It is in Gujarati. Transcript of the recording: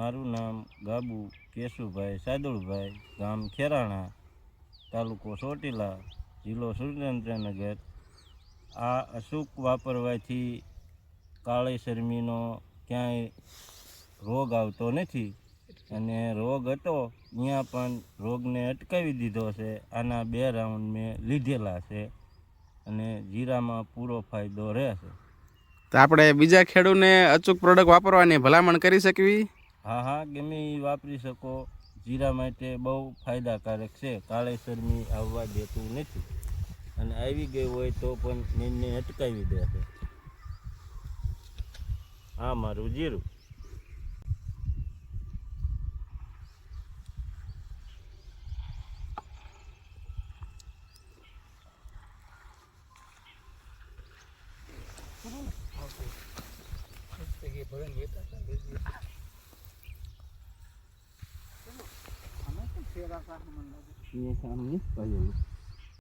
મારું નામ ગાબુ કેશુભાઈ સાદુળભાઈ ગામ ખેરાણા, તાલુકો ચોટીલા, જિલ્લો સુરેન્દ્રનગર. આ અશુક વાપરવાથી કાળી શરમીનો ક્યાંય રોગ આવતો નથી અને રોગ હતો, ત્યાં પણ રોગને અટકાવી દીધો છે. આના બે રાઉન્ડ મેં લીધેલા છે અને જીરામાં પૂરો ફાયદો રહેશે. તો આપણે બીજા ખેડૂને અચૂક પ્રોડક્ટ વાપરવાની ભલામણ કરી શકવી? હા હા ગમે એ વાપરી શકો. જીરા માટે બહુ ફાયદાકારક છે. કાળે શરમી આવવા દેતું નથી. અને આવી ગઈ હોય તો પણ નીંદને અટકાવી દે છે. આ મારું જીરું. Niye sen niye bayılıyorsun?